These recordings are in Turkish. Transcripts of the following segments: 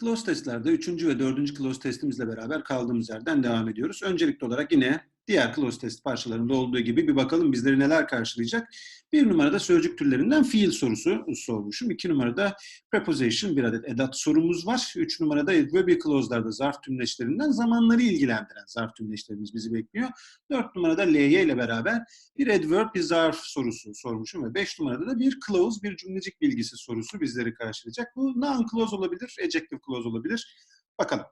Close testlerde 3. ve 4. close testimizle beraber kaldığımız yerden devam ediyoruz. Öncelikli olarak yine diğer close test parçalarında olduğu gibi bir bakalım bizleri neler karşılayacak. Bir numarada sözcük türlerinden fiil sorusu sormuşum. İki numarada preposition bir adet edat sorumuz var. Üç numarada adverbial clause'larda zarf tümleçlerinden zamanları ilgilendiren zarf tümleçlerimiz bizi bekliyor. Dört numarada ly ile beraber bir adverb bir zarf sorusu sormuşum ve beş numarada da bir clause bir cümlecik bilgisi sorusu bizleri karşılayacak. Bu noun clause olabilir, adjective clause olabilir. Bakalım.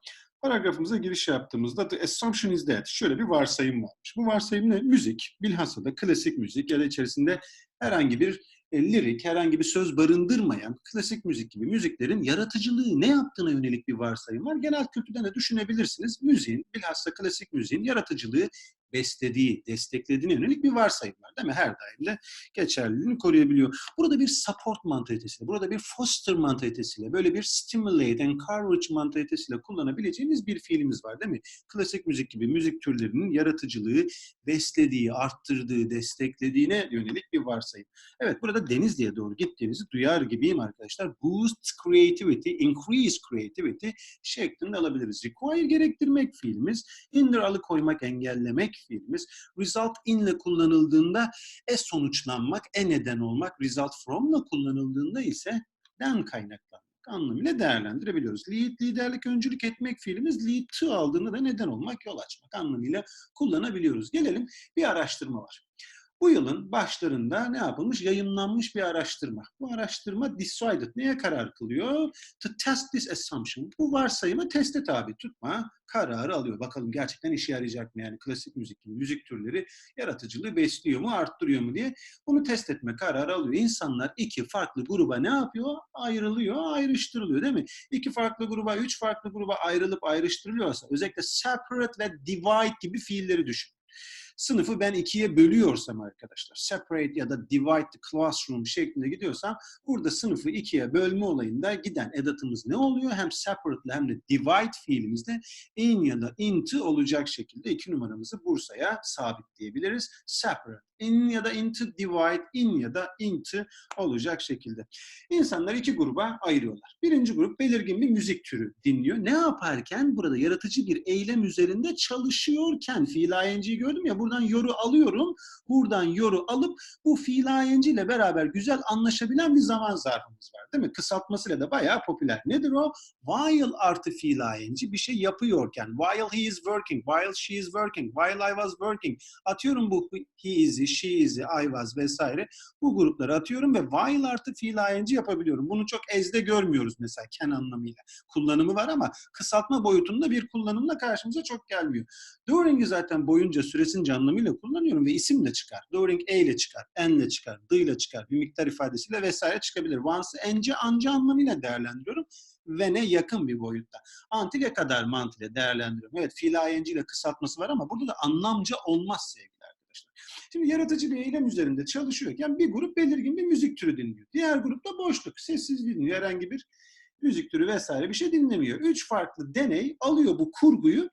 Paragrafımıza giriş yaptığımızda the assumption is that şöyle bir varsayım varmış. Bu varsayım ne? Müzik, bilhassa da klasik müzik ya da içerisinde herhangi bir e, lirik, herhangi bir söz barındırmayan klasik müzik gibi müziklerin yaratıcılığı ne yaptığına yönelik bir varsayım var. Genel kültürden de düşünebilirsiniz. Müziğin, bilhassa klasik müziğin yaratıcılığı beslediği, desteklediğine yönelik bir varsayım var değil mi? Her daim de geçerliliğini koruyabiliyor. Burada bir support mantalitesiyle, burada bir foster mantalitesiyle, böyle bir stimulate, encourage mantalitesiyle kullanabileceğimiz bir fiilimiz var değil mi? Klasik müzik gibi müzik türlerinin yaratıcılığı beslediği, arttırdığı, desteklediğine yönelik bir varsayım. Evet burada Denizli'ye doğru gittiğinizi duyar gibiyim arkadaşlar. Boost creativity, increase creativity şeklinde alabiliriz. Require gerektirmek fiilimiz, hinder alıkoymak, engellemek fiilimiz. Result in ile kullanıldığında e sonuçlanmak, e neden olmak. Result from ile kullanıldığında ise den kaynaklanmak anlamıyla değerlendirebiliyoruz. Lead, liderlik, öncülük etmek fiilimiz lead to aldığında da neden olmak, yol açmak anlamıyla kullanabiliyoruz. Gelelim bir araştırma var. Bu yılın başlarında ne yapılmış? Yayınlanmış bir araştırma. Bu araştırma decided. Neye karar kılıyor? To test this assumption. Bu varsayımı teste tabi tutma kararı alıyor. Bakalım gerçekten işe yarayacak mı? Yani klasik müzik gibi müzik türleri yaratıcılığı besliyor mu, arttırıyor mu diye bunu test etme kararı alıyor. İnsanlar iki farklı gruba ne yapıyor? Ayrılıyor, ayrıştırılıyor değil mi? İki farklı gruba, üç farklı gruba ayrılıp ayrıştırılıyorsa özellikle separate ve divide gibi fiilleri düşün sınıfı ben ikiye bölüyorsam arkadaşlar, separate ya da divide the classroom şeklinde gidiyorsam burada sınıfı ikiye bölme olayında giden edatımız ne oluyor? Hem separate hem de divide fiilimizde in ya da into olacak şekilde iki numaramızı Bursa'ya sabitleyebiliriz. Separate in ya da into, divide, in ya da into olacak şekilde. İnsanlar iki gruba ayırıyorlar. Birinci grup belirgin bir müzik türü dinliyor. Ne yaparken? Burada yaratıcı bir eylem üzerinde çalışıyorken fiil ing'yi gördüm ya buradan yoru alıyorum. Buradan yoru alıp bu fiil ing ile beraber güzel anlaşabilen bir zaman zarfımız var. Değil mi? Kısaltmasıyla da bayağı popüler. Nedir o? While artı fiil ing bir şey yapıyorken. While he is working, while she is working, while I was working. Atıyorum bu he is'i, she is'i, I was vesaire. Bu grupları atıyorum ve while artı fiil ing yapabiliyorum. Bunu çok ezde görmüyoruz mesela can anlamıyla. Kullanımı var ama kısaltma boyutunda bir kullanımla karşımıza çok gelmiyor. During'i zaten boyunca süresince anlamıyla kullanıyorum ve isimle çıkar. During e ile çıkar, en ile çıkar, the ile çıkar, bir miktar ifadesiyle vesaire çıkabilir. Once'ı ence, anca anlamıyla değerlendiriyorum ve ne yakın bir boyutta. Antile kadar mantile değerlendiriyorum. Evet fiil ing ile kısaltması var ama burada da anlamca olmaz sevgili. Şimdi yaratıcı bir eylem üzerinde çalışıyorken bir grup belirgin bir müzik türü dinliyor. Diğer grupta boşluk, sessiz dinliyor. Herhangi bir müzik türü vesaire bir şey dinlemiyor. Üç farklı deney alıyor bu kurguyu.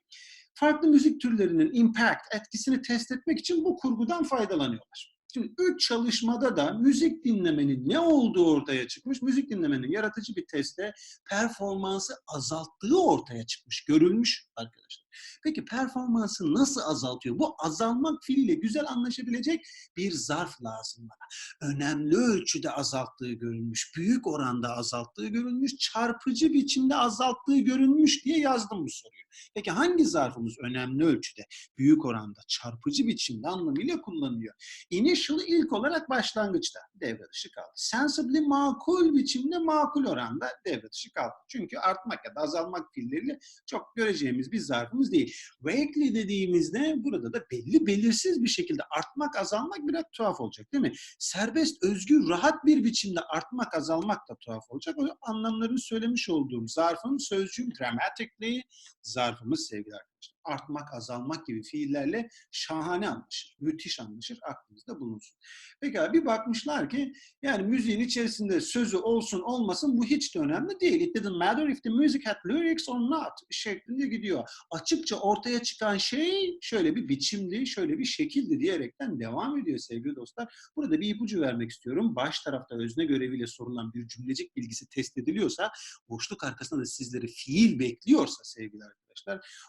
Farklı müzik türlerinin impact, etkisini test etmek için bu kurgudan faydalanıyorlar. Şimdi üç çalışmada da müzik dinlemenin ne olduğu ortaya çıkmış. Müzik dinlemenin yaratıcı bir testte performansı azalttığı ortaya çıkmış, görülmüş arkadaşlar. Peki performansı nasıl azaltıyor? Bu azalmak fiiliyle güzel anlaşabilecek bir zarf lazım bana. Önemli ölçüde azalttığı görülmüş, büyük oranda azalttığı görülmüş, çarpıcı biçimde azalttığı görülmüş diye yazdım bu soruyu. Peki hangi zarfımız önemli ölçüde, büyük oranda, çarpıcı biçimde anlamıyla kullanılıyor? Initial ilk olarak başlangıçta devre dışı kaldı. Sensibly makul biçimde makul oranda devre dışı kaldı. Çünkü artmak ya da azalmak fiilleriyle çok göreceğimiz bir zarfımız değil. Vaguely dediğimizde burada da belli belirsiz bir şekilde artmak azalmak biraz tuhaf olacak değil mi? Serbest, özgür, rahat bir biçimde artmak azalmak da tuhaf olacak. O anlamlarını söylemiş olduğum zarfın sözcüğüm dramatically zarfımız sevgili arkadaşlar. Artmak, azalmak gibi fiillerle şahane anlaşır. Müthiş anlaşır. Aklınızda bulunsun. Peki bir bakmışlar ki yani müziğin içerisinde sözü olsun olmasın bu hiç de önemli değil. It didn't matter if the music had lyrics or not şeklinde gidiyor. Açıkça ortaya çıkan şey şöyle bir biçimdi, şöyle bir şekildi diyerekten devam ediyor sevgili dostlar. Burada bir ipucu vermek istiyorum. Baş tarafta özne göreviyle sorulan bir cümlecik bilgisi test ediliyorsa, boşluk arkasında da sizleri fiil bekliyorsa sevgili arkadaşlar,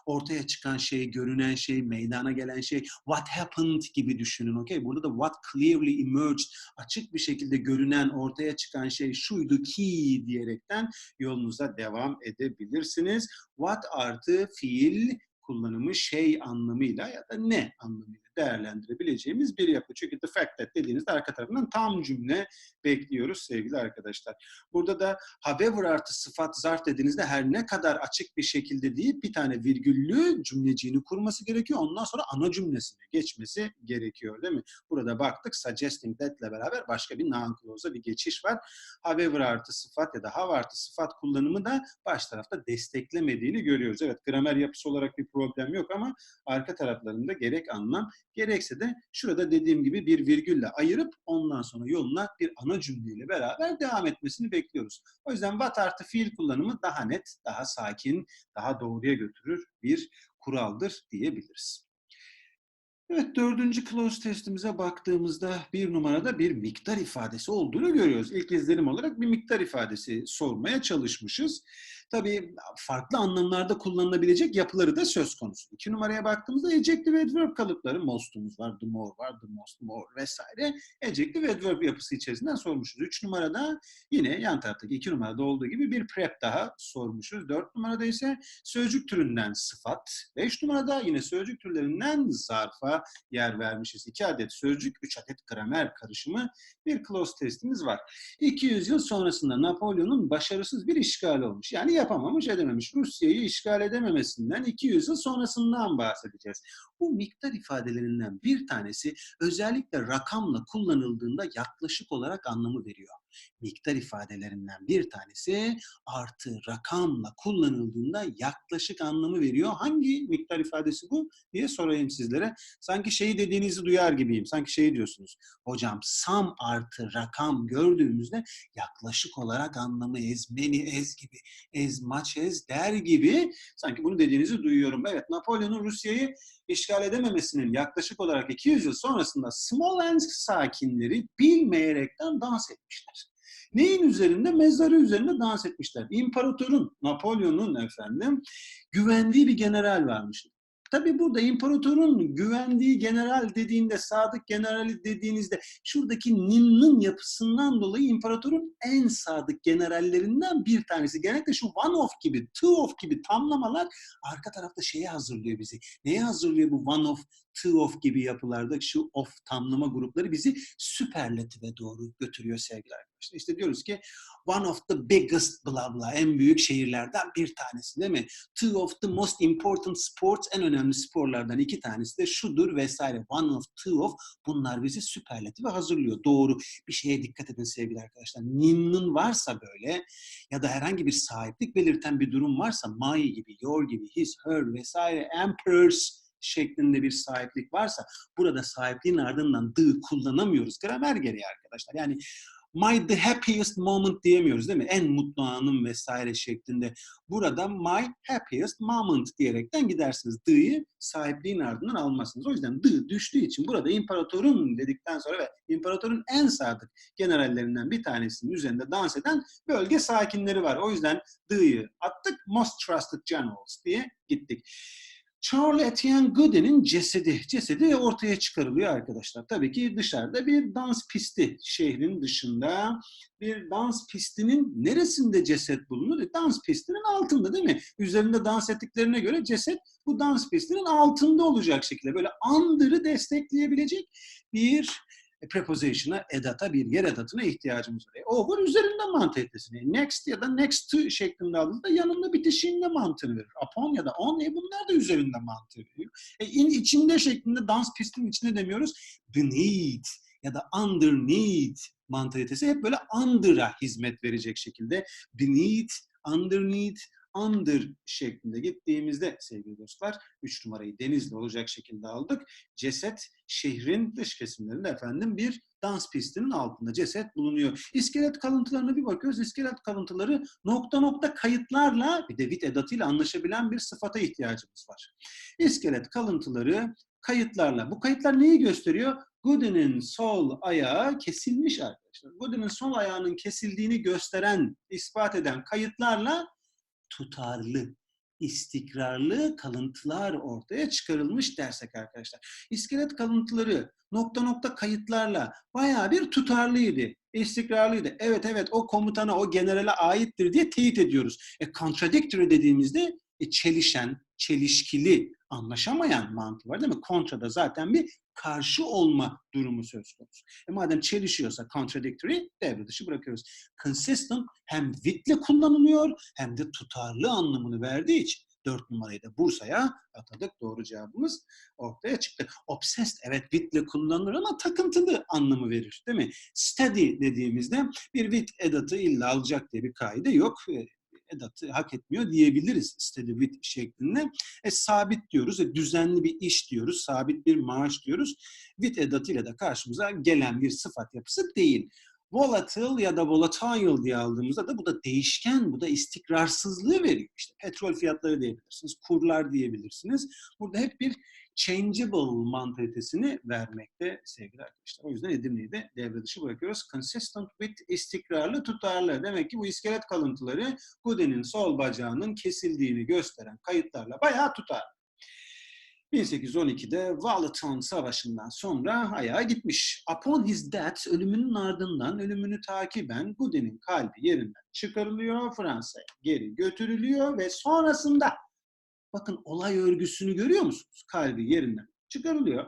ortaya çıkan şey, görünen şey, meydana gelen şey, what happened gibi düşünün. Okay? Burada da what clearly emerged, açık bir şekilde görünen, ortaya çıkan şey şuydu ki diyerekten yolunuza devam edebilirsiniz. What artı fiil kullanımı şey anlamıyla ya da ne anlamıyla değerlendirebileceğimiz bir yapı. Çünkü the fact that dediğinizde arka tarafından tam cümle bekliyoruz sevgili arkadaşlar. Burada da however artı sıfat zarf dediğinizde her ne kadar açık bir şekilde deyip bir tane virgüllü cümleciğini kurması gerekiyor. Ondan sonra ana cümlesine geçmesi gerekiyor değil mi? Burada baktık suggesting that ile beraber başka bir noun clause'a bir geçiş var. However artı sıfat ya da have artı sıfat kullanımı da baş tarafta desteklemediğini görüyoruz. Evet gramer yapısı olarak bir problem yok ama arka taraflarında gerek anlam gerekse de şurada dediğim gibi bir virgülle ayırıp ondan sonra yoluna bir ana cümleyle beraber devam etmesini bekliyoruz. O yüzden what artı fiil kullanımı daha net, daha sakin, daha doğruya götürür bir kuraldır diyebiliriz. Evet dördüncü close testimize baktığımızda bir numarada bir miktar ifadesi olduğunu görüyoruz. İlk izlenim olarak bir miktar ifadesi sormaya çalışmışız. Tabii farklı anlamlarda kullanılabilecek yapıları da söz konusu. İki numaraya baktığımızda adjective adverb kalıpları most'umuz var, the more var, the most, more vesaire. Adjective adverb yapısı içerisinden sormuşuz. Üç numarada yine yan taraftaki iki numarada olduğu gibi bir prep daha sormuşuz. Dört numarada ise sözcük türünden sıfat. Beş numarada yine sözcük türlerinden zarfa yer vermişiz. İki adet sözcük, üç adet gramer karışımı bir close testimiz var. 200 yıl sonrasında Napolyon'un başarısız bir işgali olmuş. Yani yapamamış edememiş. Rusya'yı işgal edememesinden 200 yıl sonrasından bahsedeceğiz. Bu miktar ifadelerinden bir tanesi özellikle rakamla kullanıldığında yaklaşık olarak anlamı veriyor. Miktar ifadelerinden bir tanesi artı rakamla kullanıldığında yaklaşık anlamı veriyor. Hangi miktar ifadesi bu diye sorayım sizlere. Sanki şeyi dediğinizi duyar gibiyim. Sanki şey diyorsunuz. Hocam sam artı rakam gördüğümüzde yaklaşık olarak anlamı ez, many ez gibi, as much as der gibi sanki bunu dediğinizi duyuyorum. Evet Napolyon'un Rusya'yı işgal edememesinin yaklaşık olarak 200 yıl sonrasında Smolensk sakinleri bilmeyerekten dans etmişler. Neyin üzerinde? Mezarı üzerinde dans etmişler. İmparatorun, Napolyon'un efendim güvendiği bir general varmış. Tabi burada imparatorun güvendiği general dediğinde, sadık generali dediğinizde şuradaki ninnin yapısından dolayı imparatorun en sadık generallerinden bir tanesi. Genellikle şu one of gibi, two of gibi tamlamalar arka tarafta şeyi hazırlıyor bizi. Neye hazırlıyor bu one of, two of gibi yapılarda şu of tamlama grupları bizi süperlatife doğru götürüyor sevgili arkadaşlar. İşte diyoruz ki one of the biggest blah blah en büyük şehirlerden bir tanesi değil mi? Two of the most important sports en önemli sporlardan iki tanesi de şudur vesaire. One of, two of bunlar bizi süperlatife hazırlıyor. Doğru bir şeye dikkat edin sevgili arkadaşlar. Nin'nin varsa böyle ya da herhangi bir sahiplik belirten bir durum varsa my gibi, your gibi, his, her vesaire, emperors şeklinde bir sahiplik varsa burada sahipliğin ardından the kullanamıyoruz. Gramer gereği arkadaşlar. Yani my the happiest moment diyemiyoruz değil mi? En mutlu anım vesaire şeklinde. Burada my happiest moment diyerekten gidersiniz. The'yi sahipliğin ardından almazsınız. O yüzden the düştüğü için burada imparatorun dedikten sonra ve imparatorun en sadık generallerinden bir tanesinin üzerinde dans eden bölge sakinleri var. O yüzden the'yi attık. Most trusted generals diye gittik. Charles Etienne Godin'in cesedi. Cesedi ortaya çıkarılıyor arkadaşlar. Tabii ki dışarıda bir dans pisti. Şehrin dışında bir dans pistinin neresinde ceset bulunur? E, dans pistinin altında değil mi? Üzerinde dans ettiklerine göre ceset bu dans pistinin altında olacak şekilde. Böyle andırı destekleyebilecek bir e, preposition'a, edata, bir yer edatına ihtiyacımız var. E, over üzerinde mantı etmesini. Next ya da next to şeklinde aldığında yanında bitişiğinde mantığını verir. Upon ya da on e, bunlar da üzerinde mantığı veriyor. E, in, içinde şeklinde dans pistinin içinde demiyoruz. Beneath ya da underneath mantalitesi hep böyle under'a hizmet verecek şekilde. Beneath, underneath, under şeklinde gittiğimizde sevgili dostlar 3 numarayı Denizli olacak şekilde aldık. Ceset şehrin dış kesimlerinde efendim bir dans pistinin altında ceset bulunuyor. İskelet kalıntılarına bir bakıyoruz. İskelet kalıntıları nokta nokta kayıtlarla bir de with edatıyla anlaşabilen bir sıfata ihtiyacımız var. İskelet kalıntıları kayıtlarla. Bu kayıtlar neyi gösteriyor? Gooden'in sol ayağı kesilmiş arkadaşlar. Gooden'in sol ayağının kesildiğini gösteren, ispat eden kayıtlarla tutarlı, istikrarlı kalıntılar ortaya çıkarılmış dersek arkadaşlar. İskelet kalıntıları nokta nokta kayıtlarla bayağı bir tutarlıydı, istikrarlıydı. Evet evet o komutana, o generale aittir diye teyit ediyoruz. E contradictory dediğimizde e, çelişen, çelişkili, anlaşamayan mantığı var değil mi? Kontrada zaten bir karşı olma durumu söz konusu. E madem çelişiyorsa contradictory devre dışı bırakıyoruz. Consistent hem with'le kullanılıyor hem de tutarlı anlamını verdiği için 4 numarayı da Bursa'ya atadık. Doğru cevabımız ortaya çıktı. Obsessed evet with'le kullanılır ama takıntılı anlamı verir değil mi? Steady dediğimizde bir with edatı illa alacak diye bir kaide yok edatı hak etmiyor diyebiliriz steady with şeklinde. E, sabit diyoruz, e, düzenli bir iş diyoruz, sabit bir maaş diyoruz. With edatıyla da karşımıza gelen bir sıfat yapısı değil. Volatile ya da volatile diye aldığımızda da bu da değişken, bu da istikrarsızlığı veriyor. İşte petrol fiyatları diyebilirsiniz, kurlar diyebilirsiniz. Burada hep bir changeable mantalitesini vermekte sevgili arkadaşlar. O yüzden Edirne'yi de devre dışı bırakıyoruz. Consistent with istikrarlı, tutarlı. Demek ki bu iskelet kalıntıları Gooden'in sol bacağının kesildiğini gösteren kayıtlarla bayağı tutar. 1812'de Valeton Savaşı'ndan sonra ayağa gitmiş. Upon his death, ölümünün ardından ölümünü takiben Gooden'in kalbi yerinden çıkarılıyor, Fransa'ya geri götürülüyor ve sonrasında bakın olay örgüsünü görüyor musunuz? Kalbi yerinden çıkarılıyor.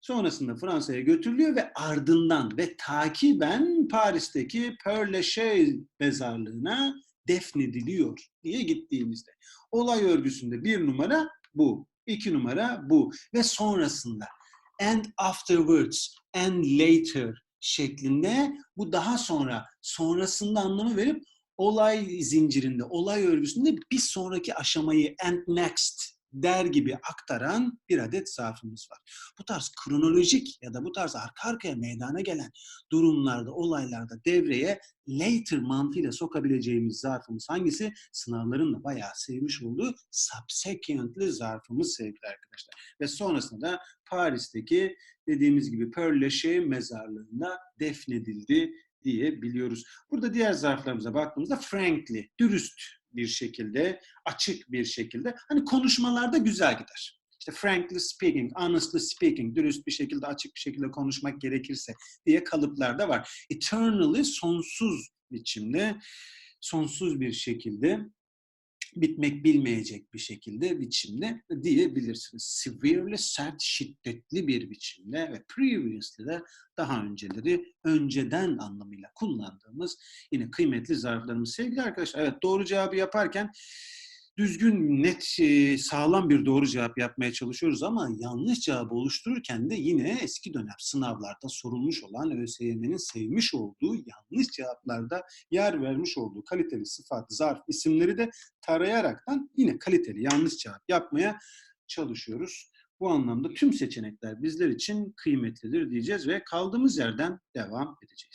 Sonrasında Fransa'ya götürülüyor ve ardından ve takiben Paris'teki Père Lachaise mezarlığına defnediliyor diye gittiğimizde. Olay örgüsünde bir numara bu. İki numara bu. Ve sonrasında and afterwards and later şeklinde bu daha sonra sonrasında anlamı verip olay zincirinde, olay örgüsünde bir sonraki aşamayı and next der gibi aktaran bir adet zarfımız var. Bu tarz kronolojik ya da bu tarz arka arkaya meydana gelen durumlarda, olaylarda devreye later mantığıyla sokabileceğimiz zarfımız hangisi? Sınavların da bayağı sevmiş olduğu subsequently zarfımız sevgili arkadaşlar. Ve sonrasında da Paris'teki dediğimiz gibi Père Lachaise mezarlığına defnedildi diyebiliyoruz. Burada diğer zarflarımıza baktığımızda frankly, dürüst bir şekilde, açık bir şekilde. Hani konuşmalarda güzel gider. İşte frankly speaking, honestly speaking, dürüst bir şekilde, açık bir şekilde konuşmak gerekirse diye kalıplar da var. Eternally, sonsuz biçimde, sonsuz bir şekilde bitmek bilmeyecek bir şekilde biçimde diyebilirsiniz. Severely sert, şiddetli bir biçimde ve previously de daha önceleri önceden anlamıyla kullandığımız yine kıymetli zarflarımız. Sevgili arkadaşlar evet doğru cevabı yaparken düzgün, net, sağlam bir doğru cevap yapmaya çalışıyoruz ama yanlış cevabı oluştururken de yine eski dönem sınavlarda sorulmuş olan ÖSYM'nin sevmiş olduğu yanlış cevaplarda yer vermiş olduğu kaliteli sıfat, zarf isimleri de tarayaraktan yine kaliteli yanlış cevap yapmaya çalışıyoruz. Bu anlamda tüm seçenekler bizler için kıymetlidir diyeceğiz ve kaldığımız yerden devam edeceğiz.